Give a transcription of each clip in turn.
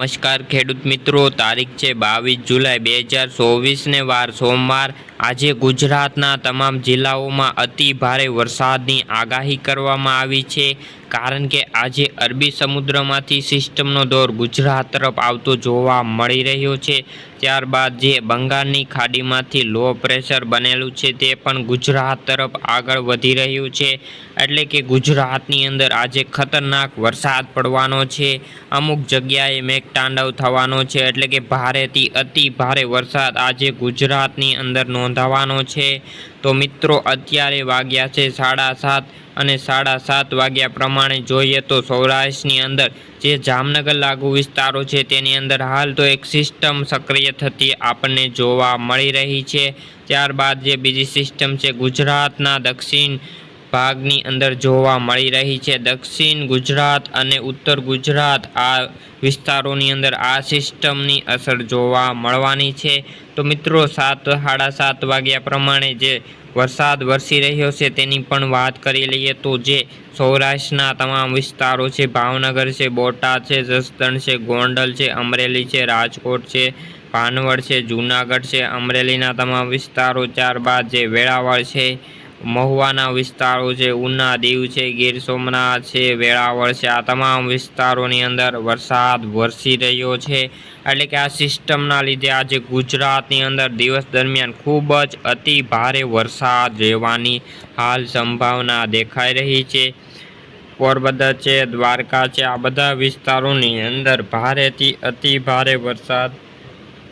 નમસ્કાર ખેડૂત મિત્રો, તારીખ છે બાવીસ જુલાઈ બે હજાર ચોવીસને વાર સોમવાર. આજે ગુજરાતના તમામ જિલ્લાઓમાં અતિ ભારે વરસાદની આગાહી કરવામાં આવી છે. કારણ કે આજે અરબી સમુદ્રમાંથી સિસ્ટમનો દોર ગુજરાત તરફ આવતો જોવા મળી રહ્યો છે. ત્યારબાદ જે બંગાળની ખાડીમાંથી લો પ્રેશર બનેલું છે તે પણ ગુજરાત તરફ આગળ વધી રહ્યું છે. એટલે કે ગુજરાતની અંદર આજે ખતરનાક વરસાદ પડવાનો છે. અમુક જગ્યાએ મેઘતાંડવ થવાનો છે. એટલે કે ભારેથી અતિ ભારે વરસાદ આજે ગુજરાતની અંદર નોંધાવાનો છે. તો મિત્રો, અત્યારે વાગ્યા છે સાડા સાત. અને સાડા સાત વાગ્યા પ્રમાણે જોઈએ તો સૌરાષ્ટ્રની અંદર જે જામનગર લાગુ વિસ્તારો છે તેની અંદર હાલ તો એક સિસ્ટમ સક્રિય થતી આપણને જોવા મળી રહી છે. ત્યારબાદ જે બીજી સિસ્ટમ છે ગુજરાતના દક્ષિણ ભાગની અંદર જોવા મળી રહી છે. દક્ષિણ ગુજરાત અને ઉત્તર ગુજરાત આ વિસ્તારોની અંદર આ સિસ્ટમની અસર જોવા મળવાની છે. તો મિત્રો સાત, સાડા સાત વાગ્યા પ્રમાણે જે વરસાદ વરસી રહ્યો છે, તેની પણ વાત કરી લઈએ તો જે સૌરાષ્ટ્રના તમામ વિસ્તારો છે, ભાવનગર છે, બોટાદ છે, જસદણ છે, ગોંડલ છે, અમરેલી છે, રાજકોટ છે, ભાનવડ છે, જૂનાગઢ છે, અમરેલીના તમામ વિસ્તારો, ત્યારબાદ જે વેળાવળ છે મહુવાના વિસ્તારો છે, ઉના દીવ છે, ગીર સોમનાથ છે, વેળાવળ છે, આ તમામ વિસ્તારોની અંદર વરસાદ વરસી રહ્યો છે. એટલે કે આ સિસ્ટમના લીધે આજે ગુજરાતની અંદર દિવસ દરમિયાન ખૂબ જ અતિ ભારે વરસાદ રહેવાની હાલ સંભાવના દેખાઈ રહી છે. પોરબંદર છે, દ્વારકા છે, આ બધા વિસ્તારોની અંદર ભારેથી અતિ ભારે વરસાદ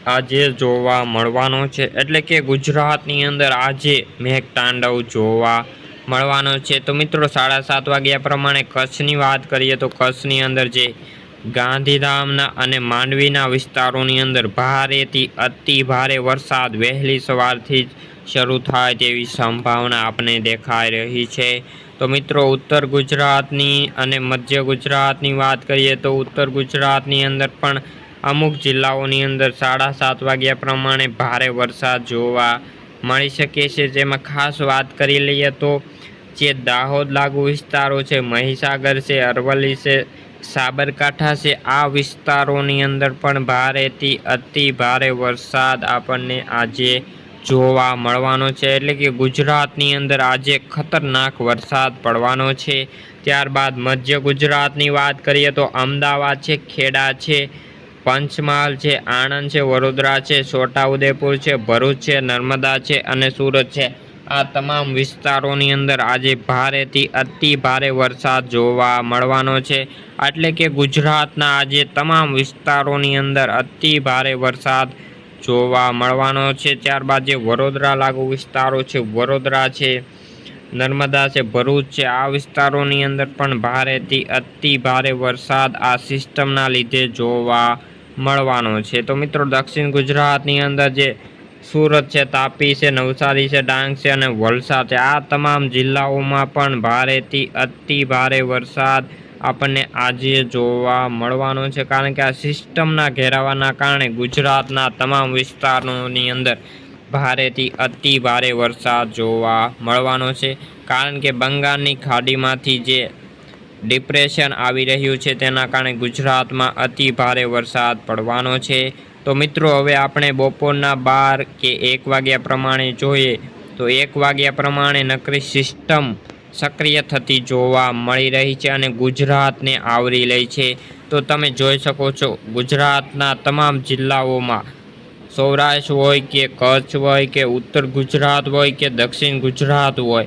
આજે જોવા મળવાનો છે. એટલે કે ગુજરાતની અંદર આજે મેઘતાંડવ જોવા મળવાનો છે. તો મિત્રો, સાડા સાત વાગ્યા પ્રમાણે કચ્છની વાત કરીએ તો કચ્છની અંદર જે ગાંધીધામના અને માંડવીના વિસ્તારોની અંદર ભારેથી અતિ ભારે વરસાદ વહેલી સવારથી જ શરૂ થાય તેવી સંભાવના આપણે દેખાઈ રહી છે. તો મિત્રો, ઉત્તર ગુજરાતની અને મધ્ય ગુજરાતની વાત કરીએ તો ઉત્તર ગુજરાતની અંદર પણ અમુક જિલ્લાઓની અંદર સાડા સાત વાગ્યા પ્રમાણે ભારે વરસાદ જોવા મળી શકે છે. જેમાં ખાસ વાત કરી લઈએ તો જે દાહોદ લાગુ વિસ્તારો છે, મહીસાગર છે, અરવલ્લી છે, સાબરકાંઠા છે, આ વિસ્તારોની અંદર પણ ભારેથી અતિ ભારે વરસાદ આપણને આજે જોવા મળવાનો છે. એટલે કે ગુજરાતની અંદર આજે ખતરનાક વરસાદ પડવાનો છે. ત્યારબાદ મધ્ય ગુજરાતની વાત કરીએ તો અમદાવાદ છે, ખેડા છે પંચમહાલ છે, આણંદ છે, વડોદરા છે, છોટાઉદેપુર છે, ભરૂચ છે, નર્મદા છે અને સુરત છે. આ તમામ વિસ્તારોની અંદર આજે ભારેથી અતિ ભારે વરસાદ જોવા મળવાનો છે. એટલે કે ગુજરાતના આજે તમામ વિસ્તારોની અંદર અતિ ભારે વરસાદ જોવા મળવાનો છે. ત્યારબાદ જે વડોદરા લાગુ વિસ્તારો છે, વડોદરા છે નર્મદા છે, ભરૂચ છે. આ વિસ્તારોની અંદર પણ ભારેથી અતિ ભારે વરસાદ આ સિસ્ટમના લીધે જોવા મળવાનો છે. તો મિત્રો, દક્ષિણ ગુજરાતની અંદર જે સુરત છે, તાપી છે, નવસારી છે, ડાંગ છે અને વલસાડ છે. આ તમામ જિલ્લાઓમાં પણ ભારેથી અતિ ભારે વરસાદ આપણને આજે જોવા મળવાનો છે. કારણ કે આ સિસ્ટમના ઘેરાવાના કારણે ગુજરાતના તમામ વિસ્તારોની અંદર ભારેથી અતિ ભારે વરસાદ જોવા મળવાનો છે. કારણ કે બંગાળની ખાડીમાંથી જે ડિપ્રેશન આવી રહ્યું છે તેના કારણે ગુજરાતમાં અતિ ભારે વરસાદ પડવાનો છે. તો મિત્રો, હવે આપણે બપોરના બાર કે એક વાગ્યા પ્રમાણે જોઈએ તો એક વાગ્યા પ્રમાણે નકરી સિસ્ટમ સક્રિય થતી જોવા મળી રહી છે અને ગુજરાતને આવરી લે છે. તો તમે જોઈ શકો છો, ગુજરાતના તમામ જિલ્લાઓમાં સૌરાષ્ટ્ર હોય કે કચ્છ હોય કે ઉત્તર ગુજરાત હોય કે દક્ષિણ ગુજરાત હોય,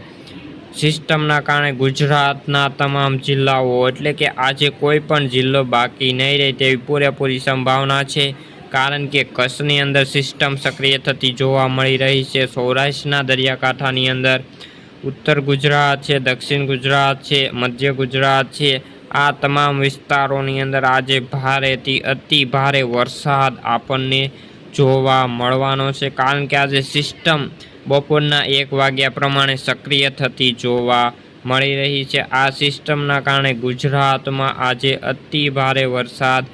સિસ્ટમના કારણે ગુજરાતના તમામ જિલ્લાઓ, એટલે કે આજે કોઈ પણ જિલ્લો બાકી નહીં રહે તેવી પૂરેપૂરી સંભાવના છે. કારણ કે કચ્છની અંદર સિસ્ટમ સક્રિય થતી જોવા મળી રહી છે. સૌરાષ્ટ્રના દરિયાકાંઠાની અંદર ઉત્તર ગુજરાત છે, દક્ષિણ ગુજરાત છે, મધ્ય ગુજરાત છે. આ તમામ વિસ્તારોની અંદર આજે ભારેથી અતિ ભારે વરસાદ આપણને જોવા મળવાનો છે. કારણ કે આજે સિસ્ટમ બપોરના એક વાગ્યા પ્રમાણે સક્રિય થતી જોવા મળી રહી છે. આ સિસ્ટમના કારણે ગુજરાતમાં આજે અતિ ભારે વરસાદ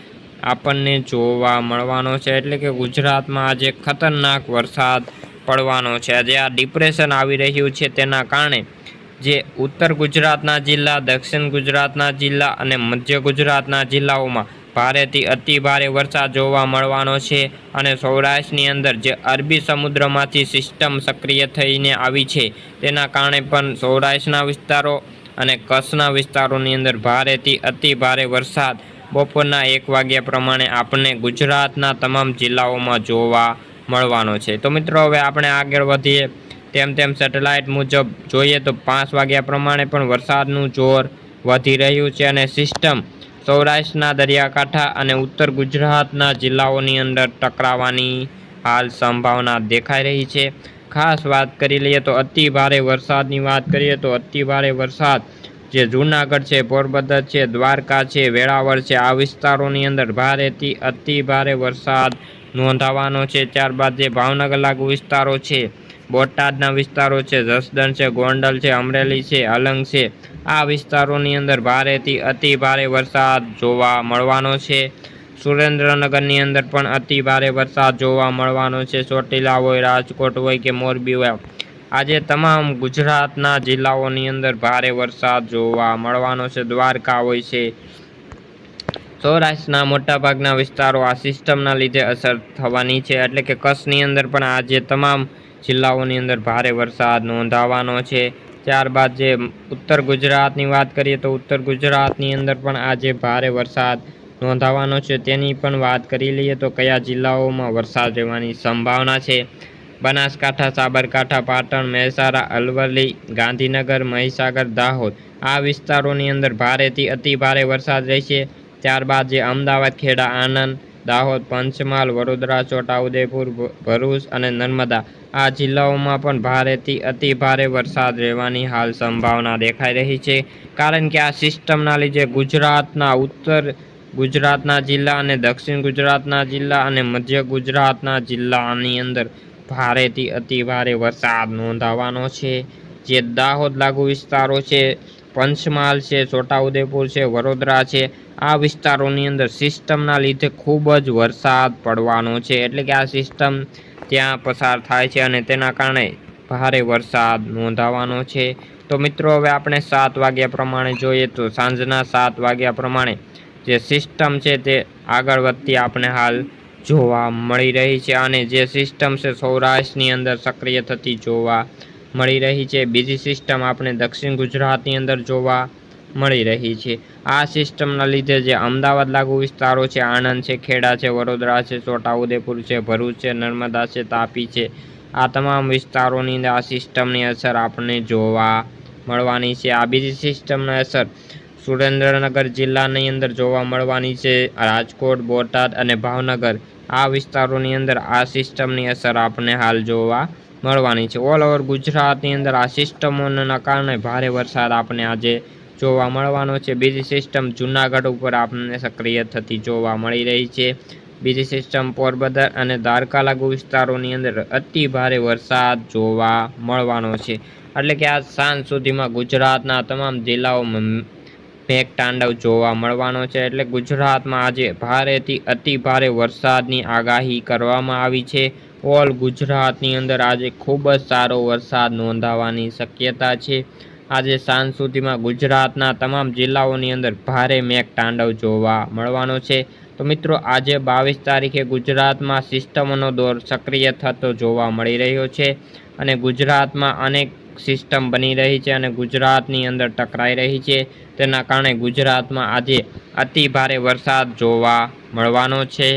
આપણને જોવા મળવાનો છે. એટલે કે ગુજરાતમાં આજે ખતરનાક વરસાદ પડવાનો છે. આજે આ ડિપ્રેશન આવી રહ્યું છે. તેના કારણે જે ઉત્તર ગુજરાતના જિલ્લા, દક્ષિણ ગુજરાતના જિલ્લા અને મધ્ય ગુજરાતના જિલ્લાઓમાં ભારેથી અતિ ભારે વરસાદ જોવા મળવાનો છે અને સૌરાષ્ટ્રની અંદર જે અરબી સમુદ્રમાંથી સિસ્ટમ સક્રિય થઈને આવી છે, તેના કારણે પણ સૌરાષ્ટ્રના વિસ્તારો અને કચ્છના વિસ્તારોની અંદર ભારેથી અતિ ભારે વરસાદ બપોરના એક વાગ્યા પ્રમાણે આપણને ગુજરાતના તમામ જિલ્લાઓમાં જોવા મળવાનો છે. તો મિત્રો, હવે આપણે આગળ વધીએ. તેમ તેમ સેટેલાઇટ મુજબ જોઈએ તો પાંચ વાગ્યા પ્રમાણે પણ વરસાદનું જોર વધી રહ્યું છે અને સિસ્ટમ સૌરાષ્ટ્રના દરિયાકાંઠા અને ઉત્તર ગુજરાતના જિલ્લાઓની અંદર ટકરાવાની હાલ સંભાવના દેખાઈ રહી છે. ખાસ વાત કરી લઈએ તો અતિ ભારે વરસાદની વાત કરીએ તો અતિ ભારે વરસાદ જે જૂનાગઢ છે, પોરબંદર છે, દ્વારકા છે, વેળાવળ છે, આ વિસ્તારોની અંદર ભારેથી અતિ ભારે વરસાદ નોંધાવાનો છે. ત્યારબાદ જે ભાવનગર લાગુ વિસ્તારો છે બોટાદના વિસ્તારો છે, જસદણ છે, ગોંડલ છે, અમરેલી છે, અલંગ છે. આ વિસ્તારોની અંદર ભારેથી અતિ ભારે વરસાદ જોવા મળવાનો છે. સુરેન્દ્રનગરની અંદર પણ અતિ ભારે વરસાદ જોવા મળવાનો છે. ચોટીલા હોય, રાજકોટ હોય કે મોરબી હોય. આજે તમામ ગુજરાતના જિલ્લાઓની અંદર ભારે વરસાદ જોવા મળવાનો છે. દ્વારકા હોય છે. સૌરાષ્ટ્રના મોટાભાગના વિસ્તારો આ સિસ્ટમના લીધે અસર થવાની છે. એટલે કે કચ્છની અંદર પણ આજે તમામ જિલ્લાઓની અંદર ભારે વરસાદ નોંધાવાનો છે. ત્યારબાદ જે ઉત્તર ગુજરાતની વાત કરીએ તો ઉત્તર ગુજરાતની અંદર પણ આજે ભારે વરસાદ નોંધાવાનો છે. તેની પણ વાત કરી લઈએ તો કયા જિલ્લાઓમાં વરસાદ રહેવાની સંભાવના છે? બનાસકાંઠા, સાબરકાંઠા, પાટણ, મહેસાણા, અરવલ્લી, ગાંધીનગર, મહીસાગર, દાહોદ આ વિસ્તારોની અંદર ભારેથી અતિ ભારે વરસાદ રહેશે. ત્યારબાદ જે અમદાવાદ, ખેડા, આણંદ દાહોદ, પંચમહાલ, વડોદરા, છોટાઉદેપુર ભરૂચ અને નર્મદા. આ જિલ્લાઓમાં પણ ભારેથી અતિ ભારે વરસાદ રહેવાની હાલ સંભાવના દેખાઈ રહી છે. કારણ કે આ સિસ્ટમના લીધે ગુજરાતના ઉત્તર ગુજરાતના જિલ્લા અને દક્ષિણ ગુજરાતના જિલ્લા અને મધ્ય ગુજરાતના જિલ્લાની અંદર ભારેથી અતિ ભારે વરસાદ નોંધાવાનો છે. જે દાહોદ લાગુ વિસ્તારો છે પંચમહાલ છે, છોટાઉદેપુર છે, વડોદરા છે, આ વિસ્તારોની અંદર સિસ્ટમના લીધે ખૂબ જ વરસાદ પડવાનો છે. એટલે કે આ સિસ્ટમ ત્યાં પસાર થાય છે અને તેના કારણે ભારે વરસાદ નોંધાવાનો છે. તો મિત્રો, હવે આપણે સાત વાગ્યા પ્રમાણે જોઈએ તો સાંજના સાત વાગ્યા પ્રમાણે જે સિસ્ટમ છે તે આગળ વધતી આપણે હાલ જોવા મળી રહી છે. અને જે સિસ્ટમ છે, સૌરાષ્ટ્રની અંદર સક્રિય થતી જોવા મળી રહી છે. બીજી સિસ્ટમ આપણે દક્ષિણ ગુજરાતની અંદર જોવા મળી રહી છે. આ સિસ્ટમના લીધે જે અમદાવાદ લાગુ વિસ્તારો છે, આણંદ છે, ખેડા છે, વડોદરા છે, છોટાઉદેપુર છે, ભરૂચ છે, નર્મદા છે, તાપી છે, આ તમામ વિસ્તારોની અંદર આ સિસ્ટમની અસર આપણને જોવા મળવાની છે. આ બીજી સિસ્ટમની અસર સુરેન્દ્રનગર જિલ્લાની અંદર જોવા મળવાની છે. રાજકોટ, બોટાદ અને ભાવનગર આ વિસ્તારોની અંદર આ સિસ્ટમની અસર આપણે હાલ જોવા મળવાની છે. ઓલ ઓવર ગુજરાતની અંદર આ સિસ્ટમોના કારણે ભારે વરસાદ આપણને આજે જોવા મળવાનો છે. બીજી સિસ્ટમ જૂનાગઢ ઉપર આપણને સક્રિય થતી જોવા મળી રહી છે. બીજી સિસ્ટમ પોરબંદર અને દ્વારકા લાગુ વિસ્તારોની અંદર અતિ ભારે વરસાદ જોવા મળવાનો છે. એટલે કે આ સાંજ સુધીમાં ગુજરાતના તમામ જિલ્લાઓમાં મેઘ તાંડવ જોવા મળવાનો છે. એટલે ગુજરાતમાં આજે ભારેથી અતિ ભારે વરસાદની આગાહી કરવામાં આવી છે. ઓલ ગુજરાતની અંદર આજે ખૂબ જ સારો વરસાદ નોંધાવાની શક્યતા છે. આજે સાંજ સુધીમાં ગુજરાતના તમામ જિલ્લાઓની અંદર ભારે મેઘ તાંડવ જોવા મળવાનો છે. તો મિત્રો, આજે બાવીસ તારીખે ગુજરાતમાં સિસ્ટમનો દોર સક્રિય થતો જોવા મળી રહ્યો છે અને ગુજરાતમાં અનેક સિસ્ટમ બની રહી છે અને ગુજરાતની અંદર ટકરાઈ રહી છે. તેના કારણે ગુજરાતમાં આજે અતિ ભારે વરસાદ જોવા મળવાનો છે.